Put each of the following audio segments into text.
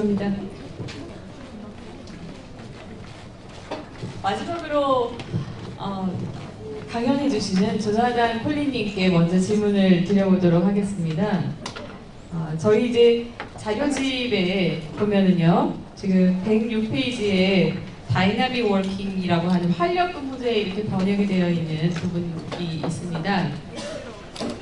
감사합니다. 마지막으로 어, 강연해 주시는 조나단 콜린님께 먼저 질문을 드려보도록 하겠습니다. 어, 저희 이제 자료집에 보면은요, 지금 106페이지에 다이나믹 워킹이라고 하는 활력 근무제 이렇게 번역이 되어 있는 부분이 있습니다.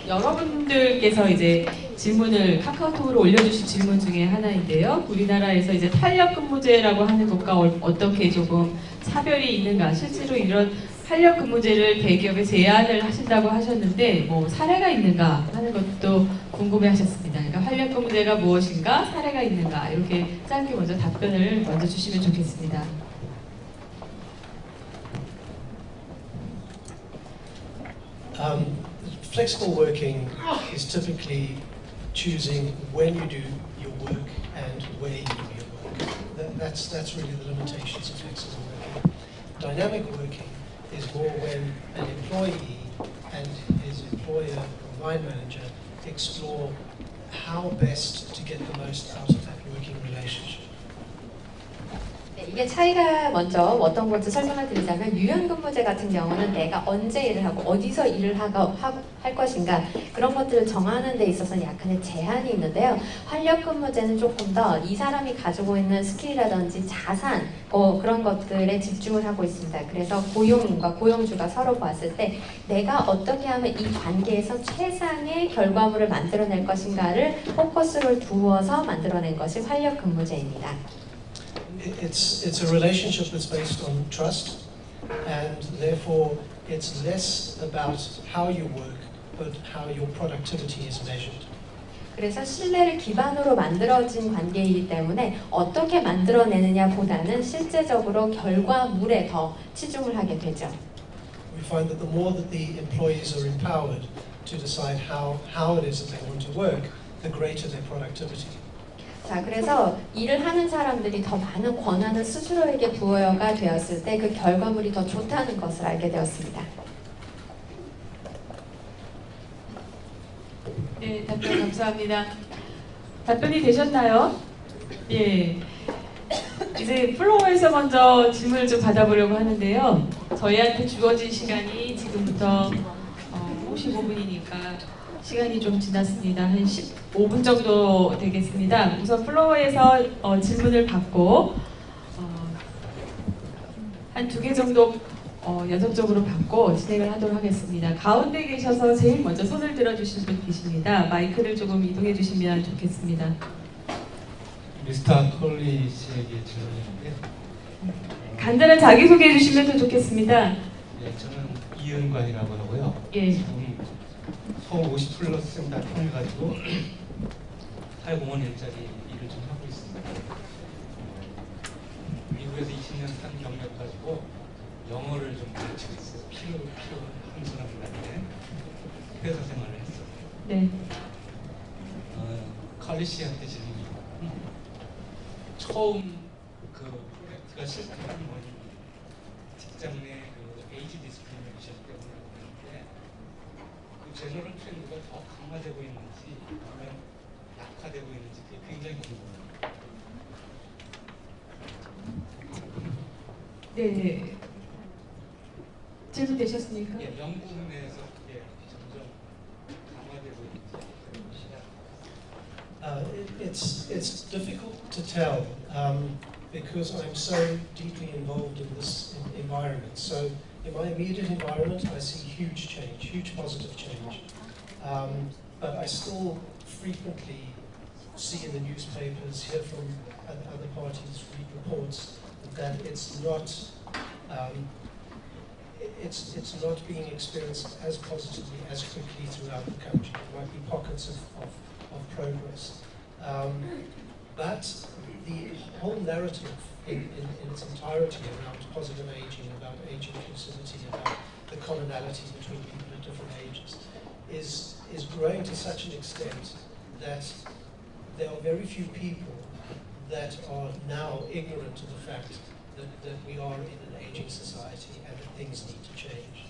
여러분들께서 이제 질문을 카카오톡으로 올려주신 질문 중에 하나인데요. 우리나라에서 이제 탄력 근무제라고 하는 것과 어- 어떻게 조금 차별이 있는가? 실제로 이런 탄력 근무제를 대기업에 제안을 하신다고 하셨는데 뭐 사례가 있는가 하는 것도 궁금해하셨습니다. 그러니까 활력 근무제가 무엇인가, 사례가 있는가 이렇게 짧게 먼저 답변을 먼저 주시면 좋겠습니다. Um, flexible working is typically choosing when you do your work and where you do your work. That, that's, that's really the limitations of flexible working. Dynamic working is more when an employee and his employer or line manager explore how best to get 이게 차이가 먼저 어떤 건지 설명을 드리자면 유연근무제 같은 경우는 내가 언제 일을 하고 어디서 일을 하고, 할 것인가 그런 것들을 정하는 데 있어서는 약간의 제한이 있는데요. 활력근무제는 조금 더 이 사람이 가지고 있는 스킬이라든지 자산 어, 그런 것들에 집중을 하고 있습니다. 그래서 고용인과 고용주가 서로 봤을 때 내가 어떻게 하면 이 관계에서 최상의 결과물을 만들어낼 것인가를 포커스를 두어서 만들어낸 것이 활력근무제입니다. It- It's, it's a relationship that's based on trust, and therefore it's less about how you work, but how your productivity is measured. 그래서 신뢰를 기반으로 만들어진 관계이기 때문에 어떻게 만들어내느냐보다는 실제적으로 결과물에 더 치중을 하게 되죠. We find that the more that the employees are empowered to decide how, how it is that they want to work, the greater their productivity. 자, 그래서 일을 하는 사람들이 더 많은 권한을 스스로에게 부여가 되었을 때 그 결과물이 더 좋다는 것을 알게 되었습니다. 네, 답변 감사합니다. 답변이 되셨나요? 예. 이제 플로어에서 먼저 질문을 좀 받아보려고 하는데요. 저희한테 주어진 시간이 지금부터 어, 55분이니까 시간이 좀 지났습니다. 한 15분 정도 되겠습니다. 우선 플로어에서 어, 질문을 받고 어, 한두 개 정도 어, 연속적으로 받고 진행을 하도록 하겠습니다. 가운데 계셔서 제일 먼저 손을 들어주신 분 계십니다. 마이크를 조금 이동해 주시면 좋겠습니다. 미스터 콜리 씨에게 질문인데 간단한 자기소개해 주시면 더 좋겠습니다. 예, 저는 이은관이라고 하고요. 예. 지금 서울 50 플러스 센터 통해 가지고 사회공헌 일자리 일을 좀 하고 있습니다. 미국에서 20년 산 경력 가지고 영어를 좀 가르치고 있어요. 필요 필요 한 사람들한테 회사 생활을 했어요. 네. 어, 칼리 씨한테 질문이 처음 그 팩트가 실패한 원인이 직장 내 그 에이지 디스크리미네이션 때문이라고 하는데 그 제너럴 트렌드가 더 강화되고 있는지 아니면 약화되고 있는지 그게 굉장히 궁금해요. 네. 네. 질문 되셨습니까? 예, 영국 내에서 예, 점점 강화되고 있는지 Uh, it, it's, it's difficult to tell um, because I'm so deeply involved in this environment. So, in my immediate environment, I see huge change, huge positive change. Um, but I still frequently see in the newspapers, hear from other parties, read reports that it's not. Um, it's, it's not being experienced as positively as quickly throughout the country. There might be pockets of, of of progress. Um, but the whole narrative in, in, in its entirety around positive aging, about age inclusivity, about the commonality between people at different ages, is, is growing to such an extent that there are very few people that are now ignorant of the fact that, that we are in an aging society and that things need to change.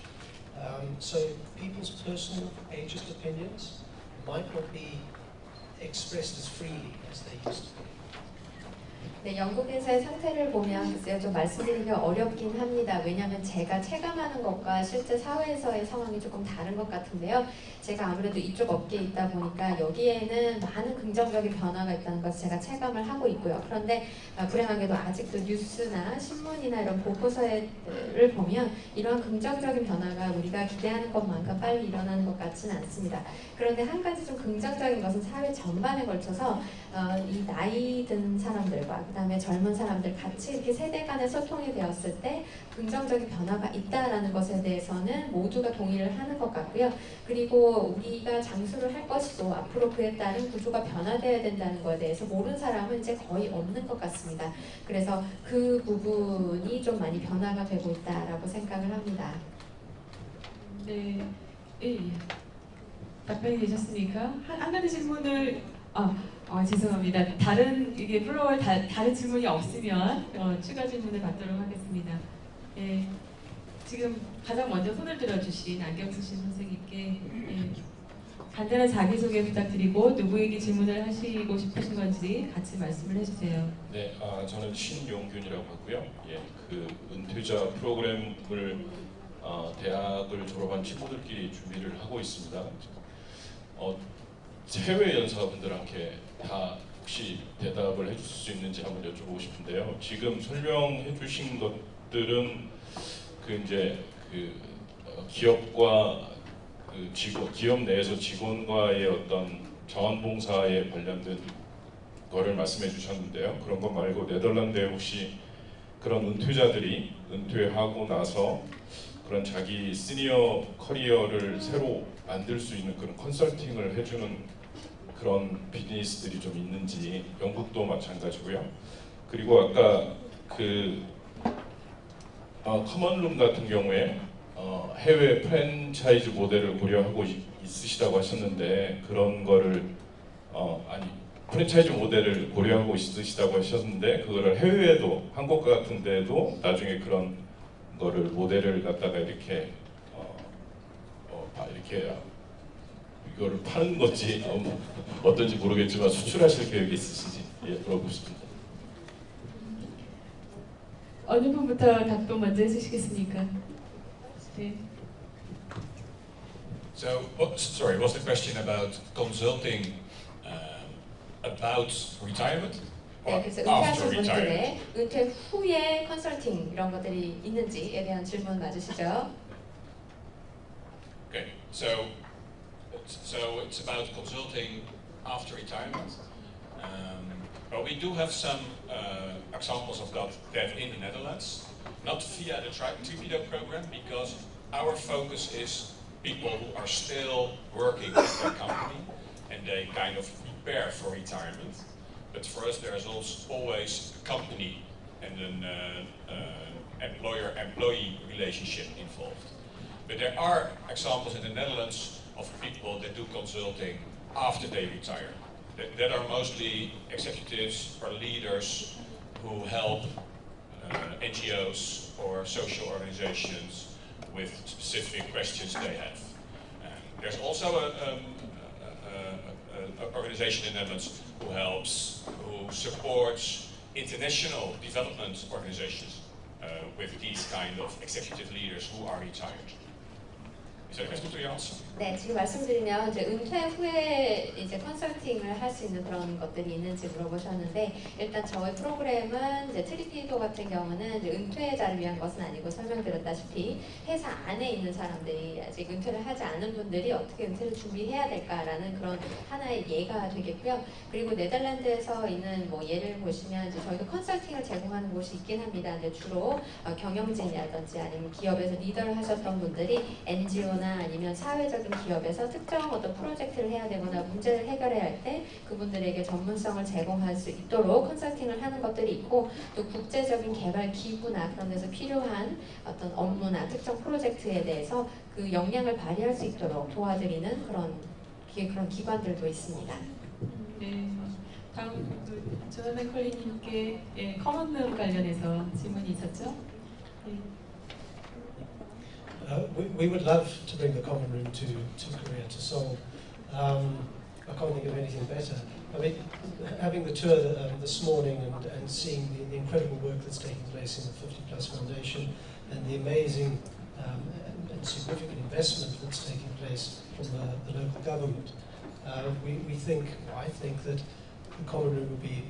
Um, so people's personal ageist opinions might not be expressed as freely as they used to be. 네, 영국에서의 상태를 보면 글쎄요 좀 말씀드리기 어렵긴 합니다. 왜냐하면 제가 체감하는 것과 실제 사회에서의 상황이 조금 다른 것 같은데요. 제가 아무래도 이쪽 업계에 있다 보니까 여기에는 많은 긍정적인 변화가 있다는 것을 제가 체감을 하고 있고요. 그런데 아, 불행하게도 아직도 뉴스나 신문이나 이런 보고서를 보면 이러한 긍정적인 변화가 우리가 기대하는 것만큼 빨리 일어나는 것 같지는 않습니다. 그런데 한 가지 좀 긍정적인 것은 사회 전반에 걸쳐서 어, 이 나이 든 사람들과 그다음에 젊은 사람들 같이 이렇게 세대 간의 소통이 되었을 때 긍정적인 변화가 있다라는 것에 대해서는 모두가 동의를 하는 것 같고요. 그리고 우리가 장수를 할 것이고 앞으로 그에 따른 구조가 변화되어야 된다는 것에 대해서 모르는 사람은 이제 거의 없는 것 같습니다. 그래서 그 부분이 좀 많이 변화가 되고 있다라고 생각을 합니다. 네, 예, 예. 답변이 되셨습니까? 한, 한 가지 질문을 아, 아, 죄송합니다. 다른 이게 플로어에 다, 다른 질문이 없으면 어, 추가 질문을 받도록 하겠습니다. 예, 지금 가장 먼저 손을 들어주신 안경 쓰신 선생님께 예, 간단한 자기소개 부탁드리고 누구에게 질문을 하시고 싶으신 건지 같이 말씀을 해주세요. 네, 아, 저는 신용균이라고 하고요. 예, 그 은퇴자 프로그램을 어, 대학을 졸업한 친구들끼리 준비를 하고 있습니다. 어, 해외 연사분들한테 다 혹시 대답을 해줄 수 있는지 한번 여쭤보고 싶은데요. 지금 설명해 주신 것들은 그 이제 그 어, 기업과 그 직원, 기업 내에서 직원과의 어떤 자원봉사에 관련된 거를 말씀해 주셨는데요. 그런 것 말고 네덜란드에 혹시 그런 은퇴자들이 은퇴하고 나서 그런 자기 시니어 커리어를 새로 만들 수 있는 그런 컨설팅을 해주는 그런 비즈니스들이 좀 있는지 영국도 마찬가지고요. 그리고 아까 그 어, 커먼룸 같은 경우에 어, 해외 프랜차이즈 모델을 고려하고 있, 있으시다고 하셨는데 그런 거를 어, 아니 프랜차이즈 모델을 고려하고 있으시다고 하셨는데 그거를 해외에도 한국 같은 데도 나중에 그런 거를 모델을 갖다가 이렇게 어, 어, 아, 이렇게 이거를 파는 건지 어, 어떤지 모르겠지만 수출하실 계획이 있으신지 예, 물어보고 싶습니다. 어느 분부터 답변 먼저 해주시겠습니까? 네. So, what, sorry, was the question about consulting um, about retirement or 네, 그래서 은퇴하신? 분들의 은퇴 후에 컨설팅 이런 것들이 있는지에 대한 질문 맞으시죠? Okay, so so it's about consulting after retirement. Um, well, we do have some uh, examples of that, that in the Netherlands, not via the tri- TPDO program, because our focus is people who are still working at their company and they kind of prepare for retirement. But for us, there is also always a company and an uh, uh, employer-employee relationship involved. But there are examples in the Netherlands of people that do consulting after they retire. That, that are mostly executives or leaders who help uh, NGOs or social organizations with specific questions they have. Um, there's also a, um, organization in the Netherlands who helps, who supports international development organizations uh, with these kind of executive leaders who are retired. 네, 지금 말씀드리면 이제 은퇴 후에 이제 컨설팅을 할 수 있는 그런 것들이 있는지 물어보셨는데 일단 저희 프로그램은 이제 트리피도 같은 경우는 이제 은퇴자를 위한 것은 아니고 설명드렸다시피 회사 안에 있는 사람들이 아직 은퇴를 하지 않은 분들이 어떻게 은퇴를 준비해야 될까라는 그런 하나의 예가 되겠고요. 그리고 네덜란드에서 있는 뭐 예를 보시면 이제 저희도 컨설팅을 제공하는 곳이 있긴 합니다. 주로 어, 경영진이라든지 아니면 기업에서 리더를 하셨던 분들이 NGO 나 아니면 사회적인 기업에서 특정 어떤 프로젝트를 해야 되거나 문제를 해결해야 할 때 그분들에게 전문성을 제공할 수 있도록 컨설팅을 하는 것들이 있고 또 국제적인 개발 기구나 그런 데서 필요한 어떤 업무나 특정 프로젝트에 대해서 그 역량을 발휘할 수 있도록 도와드리는 그런 기, 그런 기관들도 있습니다. 네. 다음 그 조나단 컬리님께 예, 커먼룸 관련해서 질문이 있었죠? 네. Uh, we, we would love to bring the common room to, to Korea to Seoul. Um, I can't think of anything better. I mean, having the tour um, this morning and, and seeing the, the incredible work that's taking place in the 50 Plus Foundation and the amazing um, and, significant investment that's taking place from the, the local government, uh, we, we think, I think that the common room would be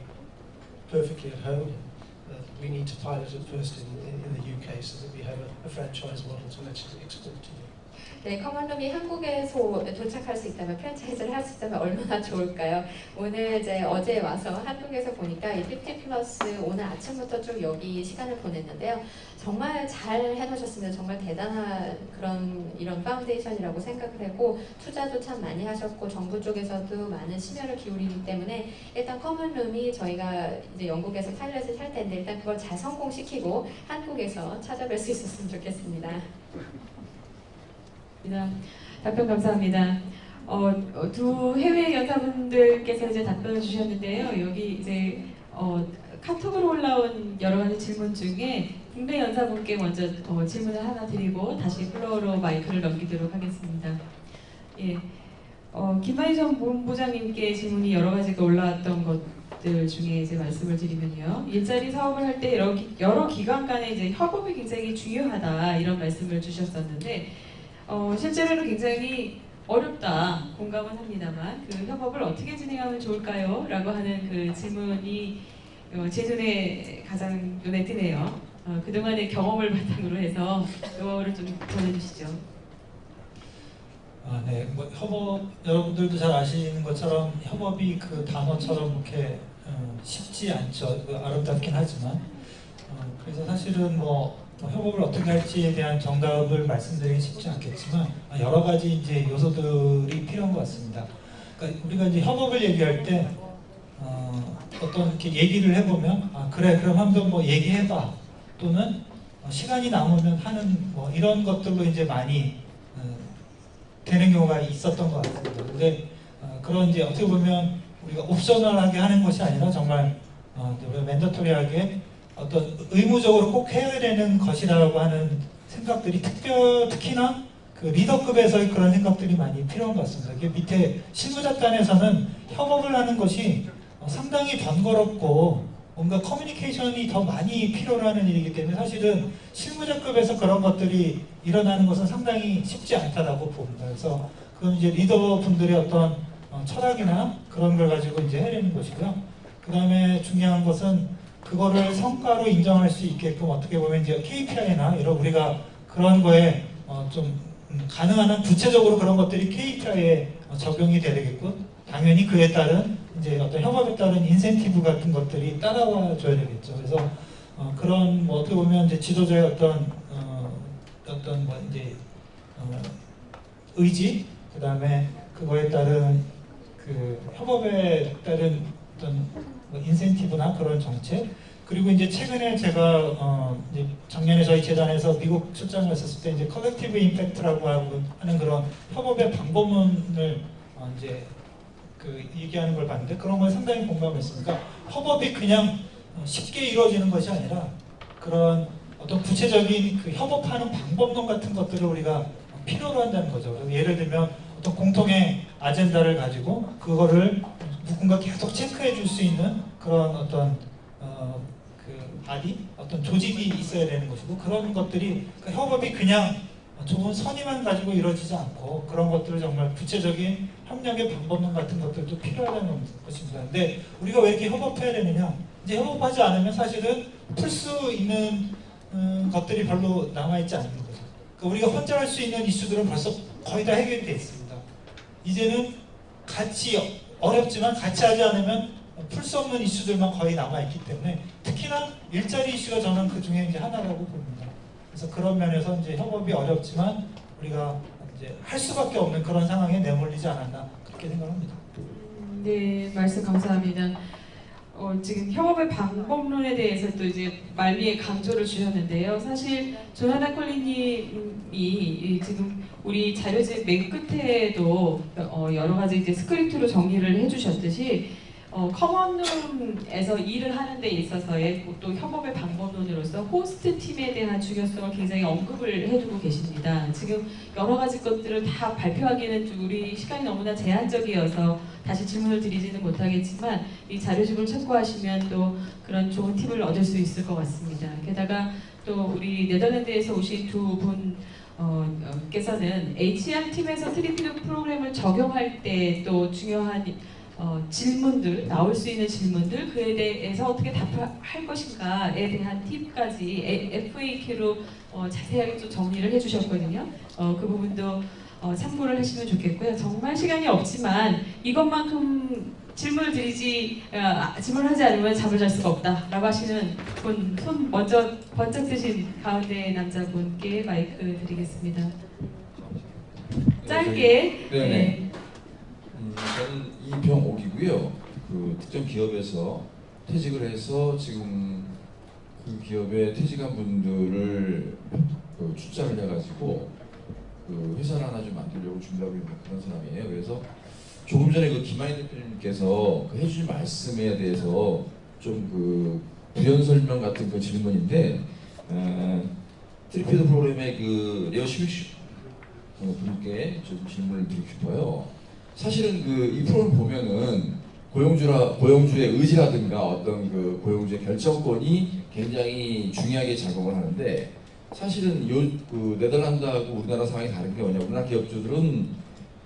perfectly at home. Uh, we need to pilot it first in, in, in the UK so that we have a, a franchise model to actually export to. 네, 커먼룸이 한국에서 도착할 수 있다면 프랜차이즈를 할 수 있다면 얼마나 좋을까요? 오늘 이제 어제 와서 한국에서 보니까 이50 플러스 오늘 아침부터 쭉 여기 시간을 보냈는데요. 정말 잘 해놓으셨습니다. 정말 대단한 그런 이런 파운데이션이라고 생각을 하고 투자도 참 많이 하셨고 정부 쪽에서도 많은 심혈을 기울이기 때문에 일단 커먼룸이 저희가 이제 영국에서 파일럿을 할 텐데 일단 그걸 잘 성공시키고 한국에서 찾아뵐 수 있었으면 좋겠습니다. 답변 감사합니다. 어, 어, 두 해외 연사분들께서 이제 답변을 주셨는데요. 여기 이제 어, 카톡으로 올라온 여러 가지 질문 중에 국내 연사분께 먼저 어, 질문을 하나 드리고 다시 플로어로 마이크를 넘기도록 하겠습니다. 예, 어, 김만희 전 본부장님께 질문이 여러 가지가 올라왔던 것들 중에 이제 말씀을 드리면요. 일자리 사업을 할 때 여러, 기- 여러 기관 간의 이제 협업이 굉장히 중요하다 이런 말씀을 주셨었는데 어, 실제로는 굉장히 어렵다 공감은 합니다만 그 협업을 어떻게 진행하면 좋을까요? 라고 하는 그 질문이 어, 제 눈에 가장 눈에 띄네요. 어, 그동안의 경험을 바탕으로 해서 그거를 좀 전해주시죠. 아, 네. 뭐 협업 여러분들도 잘 아시는 것처럼 협업이 그 단어처럼 이렇게 어, 쉽지 않죠. 그 아름답긴 하지만 어, 그래서 사실은 뭐, 뭐 협업을 어떻게 할지에 대한 정답을 말씀드리기 쉽지 않겠지만 아, 여러 가지 이제 요소들이 필요한 것 같습니다. 그러니까 우리가 이제 협업을 얘기할 때 어, 어떤 이렇게 얘기를 해보면 아 그래 그럼 한번 뭐 얘기해봐 또는 어, 시간이 남으면 하는 뭐 이런 것들로 이제 많이 어, 되는 경우가 있었던 것 같습니다. 근데 어, 그런 이제 어떻게 보면 우리가 옵셔널하게 하는 것이 아니라 정말 어, 우리가 맨더토리하게 어떤 의무적으로 꼭 해야 되는 것이라고 하는 생각들이 특별 특히나 그 리더급에서의 그런 생각들이 많이 필요한 것 같습니다. 이게 밑에 실무자단에서는 협업을 하는 것이 어, 상당히 번거롭고 뭔가 커뮤니케이션이 더 많이 필요로 하는 일이기 때문에 사실은 실무자급에서 그런 것들이 일어나는 것은 상당히 쉽지 않다라고 봅니다. 그래서 그건 이제 리더분들의 어떤 어, 철학이나 그런 걸 가지고 이제 해내는 것이고요. 그 다음에 중요한 것은 그거를 성과로 인정할 수 있게끔 어떻게 보면 이제 KPI나 이런 우리가 그런 거에 어, 좀 음, 가능한 한 구체적으로 그런 것들이 KPI에 어, 적용이 되겠고 당연히 그에 따른 이제 어떤 협업에 따른 인센티브 같은 것들이 따라와 줘야 되겠죠. 그래서 어, 그런 뭐 어떻게 보면 이제 지도자의 어떤 어, 어떤 뭐 이제 어, 의지 그 다음에 그거에 따른 그 협업에 따른 어떤 뭐 인센티브나 그런 정책 그리고 이제 최근에 제가 어 이제 작년에 저희 재단에서 미국 출장을 갔었을 때 이제 컬렉티브 임팩트라고 하는 그런 협업의 방법론을 어 이제 그 얘기하는 걸 봤는데 그런 걸 상당히 공감했습니다. 그러니까 협업이 그냥 어, 쉽게 이루어지는 것이 아니라 그런 어떤 구체적인 그 협업하는 방법론 같은 것들을 우리가 필요로 한다는 거죠. 예를 들면 어떤 공통의 아젠다를 가지고 그거를 누군가 계속 체크해 줄 수 있는 그런 어떤 어, 그 바디 어떤 조직이 있어야 되는 것이고 그런 것들이 그 협업이 그냥 좋은 선의만 가지고 이루어지지 않고 그런 것들을 정말 구체적인 협력의 방법론 같은 것들도 필요하다는 것입니다. 근데 우리가 왜 이렇게 협업해야 되느냐? 이제 협업하지 않으면 사실은 풀 수 있는 음, 것들이 별로 남아있지 않는 거죠. 그러니까 우리가 혼자 할 수 있는 이슈들은 벌써 거의 다 해결되어 있습니다. 이제는 같이 어렵지만 같이 하지 않으면 풀 수 없는 이슈들만 거의 남아있기 때문에 특히나 일자리 이슈가 저는 그 중에 이제 하나라고 봅니다. 그래서 그런 면에서 이제 협업이 어렵지만 우리가 이제 할 수밖에 없는 그런 상황에 내몰리지 않았나 그렇게 생각합니다. 음, 네, 말씀 감사합니다. 어, 지금 협업의 방법론에 대해서 또 이제 말미에 강조를 주셨는데요. 사실 조나단 콜리님이 이 지금 우리 자료집 맨 끝에도 어, 여러 가지 이제 스크립트로 정리를 해주셨듯이 어, 커먼룸에서 일을 하는 데 있어서의 또 협업의 방법론으로서 호스트 팀에 대한 중요성을 굉장히 언급을 해두고 계십니다. 지금 여러 가지 것들을 다 발표하기에는 좀 우리 시간이 너무나 제한적이어서 다시 질문을 드리지는 못하겠지만 이 자료집을 참고하시면 또 그런 좋은 팁을 얻을 수 있을 것 같습니다. 게다가 또 우리 네덜란드에서 오신 두분 어, 어, 께서는 HR 팀에서 트리피드 프로그램을 적용할 때 또 중요한 어, 질문들 나올 수 있는 질문들 그에 대해서 어떻게 답할 것인가에 대한 팁까지 FAQ로 어, 자세하게 좀 정리를 해주셨거든요. 어, 그 부분도 어, 참고를 하시면 좋겠고요. 정말 시간이 없지만 이것만큼 질문을 드리지 어, 질문을 하지 않으면 잠을 잘 수가 없다라고 하시는 분 손 먼저 번쩍 드신 가운데 남자분께 마이크 드리겠습니다. 짧게 네네. 네. 음, 저는 이병옥이고요. 그 특정 기업에서 퇴직을 해서 지금 그 기업에 퇴직한 분들을 그 출자를 해가지고 그 회사를 하나 좀 만들려고 준비하고 있는 그런 사람이에요. 그래서 조금 전에 그 김하인 대표님께서 그 해주신 말씀에 대해서 좀 그 부연 설명 같은 그 질문인데 어, 트리피드 프로그램의 그 레어 시뮤시 어, 분께 좀 질문을 드리고 싶어요. 사실은 그 이 프로를 보면은 고용주라 고용주의 의지라든가 어떤 그 고용주의 결정권이 굉장히 중요하게 작용을 하는데 사실은 요 그 네덜란드하고 우리나라 상황이 다른 게 뭐냐 우리나라 기업주들은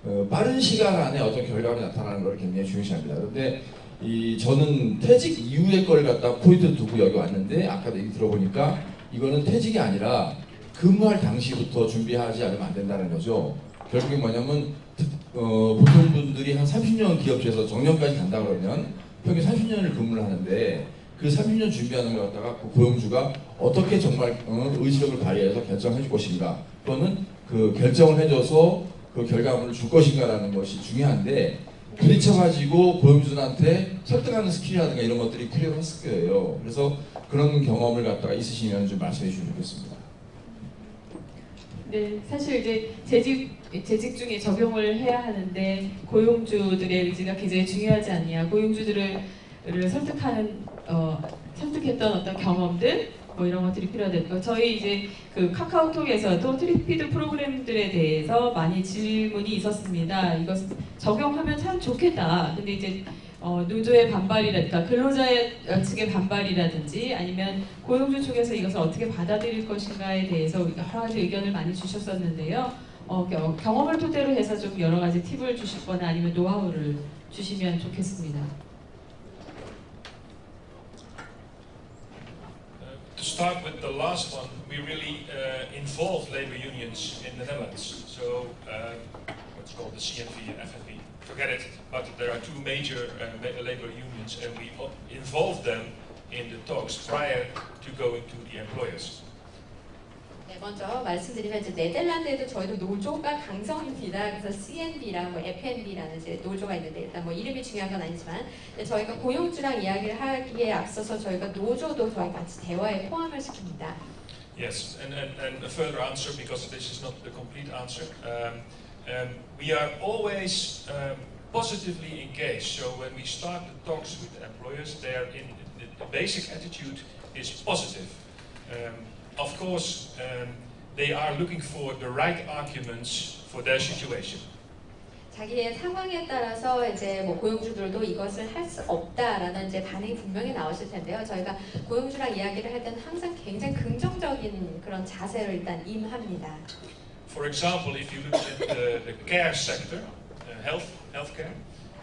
어, 빠른 시간 안에 어떤 결과가 나타나는 걸 굉장히 중요시합니다. 그런데 이 저는 퇴직 이후의 걸 갖다 포인트 두고 여기 왔는데 아까도 얘기 들어보니까 이거는 퇴직이 아니라 근무할 당시부터 준비하지 않으면 안 된다는 거죠. 결국에 뭐냐면 특- 어, 보통 분들이 한 30년 기업체에서 정년까지 간다 그러면 평균 30년을 근무를 하는데 그 30년 준비하는 걸 갖다가 그 고용주가 어떻게 정말 어, 의지력을 발휘해서 결정해 줄 것인가 또는 그 결정을 해줘서 그 결과물을 줄 것인가라는 것이 중요한데 부딪혀가지고 고용주들한테 설득하는 스킬이라든가 이런 것들이 필요했을 거예요. 그래서 그런 경험을 갖다가 있으시면 좀 말씀해 주시면 좋겠습니다. 네, 사실 이제 재직 재직 중에 적용을 해야 하는데 고용주들의 의지가 굉장히 중요하지 않냐. 고용주들을 를 설득하는 어, 설득했던 어떤 경험들 뭐 이런 것들이 필요하겠고 저희 이제 그 카카오톡에서도 트리피드 프로그램들에 대해서 많이 질문이 있었습니다. 이것 적용하면 참 좋겠다. 근데 이제 어, 노조의 반발이라든가 근로자의 어, 측의 반발이라든지 아니면 고용주 쪽에서 이것을 어떻게 받아들일 것인가에 대해서 여러 가지 의견을 많이 주셨었는데요. 어, 겨- 경험을 토대로 해서 좀 여러 가지 팁을 주시거나 아니면 노하우를 주시면 좋겠습니다. Start with the last one, we really uh, involve labor unions in the Netherlands. So uh, what's called the CNV and FNV, forget it. But there are two major uh, labor unions, and we involve them in the talks prior to going to the employers. 네, 먼저 말씀드리면 이제 네덜란드에도 저희도 노조가 강성입니다. 그래서 CNB랑 뭐 FNB라는 이제 노조가 있는데 일단 뭐 이름이 중요한 건 아니지만 저희가 고용주랑 이야기를 하기에 앞서서 저희가 노조도 저희 같이 대화에 포함을 시킵니다. Yes, and, and, and a further answer, because this is not the complete answer. Um, um, we are always um, positively engaged. So when we start the talks with the employers, they are in the, the basic attitude is positive. Um, of course, um, they are looking for the right arguments for their situation. 자기의 상황에 따라서 이제 뭐 고용주들도 이것을 할 수 없다라는 이제 반응이 분명히 나오실 텐데요. 저희가 고용주랑 이야기를 할 때는 항상 굉장히 긍정적인 그런 자세를 일단 임합니다. For example, if you look at the, the care sector, uh, health, healthcare,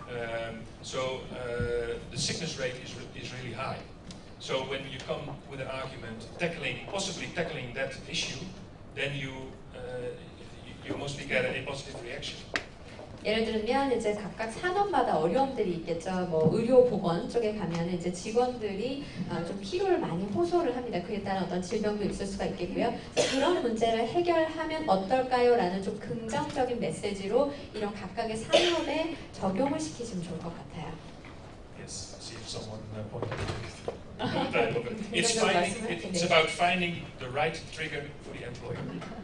um, so uh, the sickness rate is, re- is really high. So when you come with an argument tackling, possibly tackling that issue, then you, uh, you, mostly get a positive reaction. 예를 들면 이제 각각 산업마다 어려움들이 있겠죠. 뭐 의료 보건 쪽에 가면 이제 직원들이 어, 좀 피로를 많이 호소를 합니다. 그에 따른 어떤 질병도 있을 수가 있겠고요. 그런 문제를 해결하면 어떨까요?라는 좀 긍정적인 메시지로 이런 각각의 산업에 적용을 시키시면 좋을 것 같아요. Yes, see if someone uh, pointed it's finding. it's 네. about finding the right trigger for the employer.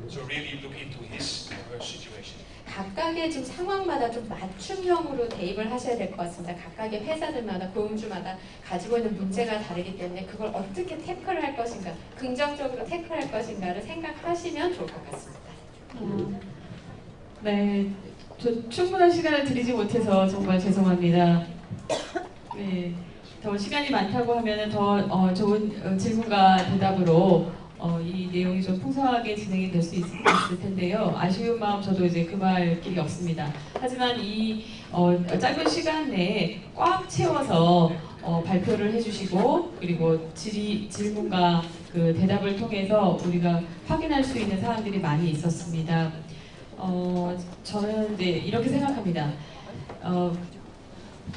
So really look into his or her situation. 각각의 좀 상황마다 좀 맞춤형으로 대입을 하셔야 될 것 같습니다. 각각의 회사들마다 고용주마다 가지고 있는 문제가 다르기 때문에 그걸 어떻게 태클을 할 것인가, 긍정적으로 태클할 것인가를 생각하시면 좋을 것 같습니다. 어, 네, 저 충분한 시간을 드리지 못해서 정말 죄송합니다. 네, 더 시간이 많다고 하면 더 어, 좋은 어, 질문과 대답으로 어, 이 내용이 좀 풍성하게 진행이 될 수 있을 텐데요. 아쉬운 마음 저도 이제 금할 길이 없습니다. 하지만 이 어, 짧은 시간 내에 꽉 채워서 어, 발표를 해주시고 그리고 질의, 질문과 그 대답을 통해서 우리가 확인할 수 있는 사항들이 많이 있었습니다. 어, 저는 이제 이렇게 생각합니다.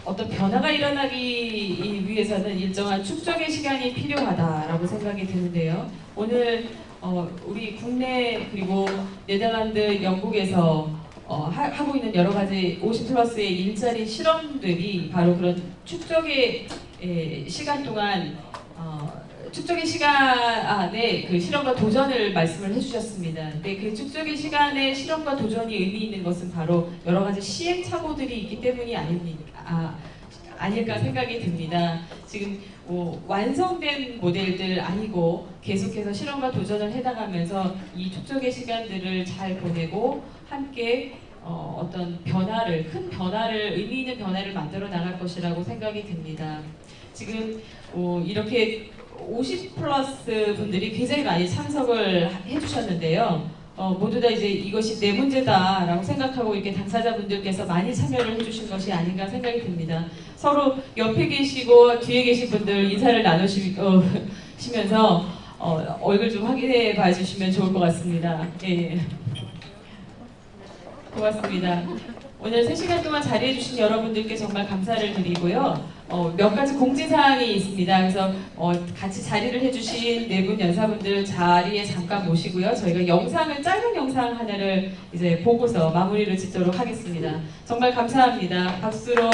어, 어떤 변화가 일어나기 위해서는 일정한 축적의 시간이 필요하다라고 생각이 드는데요. 오늘 어, 우리 국내 그리고 네덜란드, 영국에서 어, 하, 하고 있는 여러 가지 50 플러스의 일자리 실험들이 바로 그런 축적의 에, 시간 동안 어, 축적의 시간에 그 실험과 도전을 말씀을 해주셨습니다. 근데 그 축적의 시간에 실험과 도전이 의미 있는 것은 바로 여러 가지 시행착오들이 있기 때문이 아닙니까? 아, 아닐까 생각이 듭니다. 지금 뭐 완성된 모델들 아니고 계속해서 실험과 도전을 해나가면서 이 축적의 시간들을 잘 보내고 함께 어, 어떤 변화를 큰 변화를 의미 있는 변화를 만들어 나갈 것이라고 생각이 듭니다. 지금 어, 이렇게 50 플러스 분들이 굉장히 많이 참석을 해주셨는데요. 어, 모두 다 이제 이것이 내 문제다라고 생각하고 이렇게 당사자분들께서 많이 참여를 해주신 것이 아닌가 생각이 듭니다. 서로 옆에 계시고 뒤에 계신 분들 인사를 나누시면서 어, 얼굴 좀 확인해 봐 주시면 좋을 것 같습니다. 예, 예. 고맙습니다. 오늘 3시간 동안 자리해 주신 여러분들께 정말 감사를 드리고요. 어, 몇 가지 공지사항이 있습니다. 그래서 어, 같이 자리를 해주신 네 분 연사분들 자리에 잠깐 모시고요. 저희가 영상을 짧은 영상 하나를 이제 보고서 마무리를 짓도록 하겠습니다. 정말 감사합니다. 박수로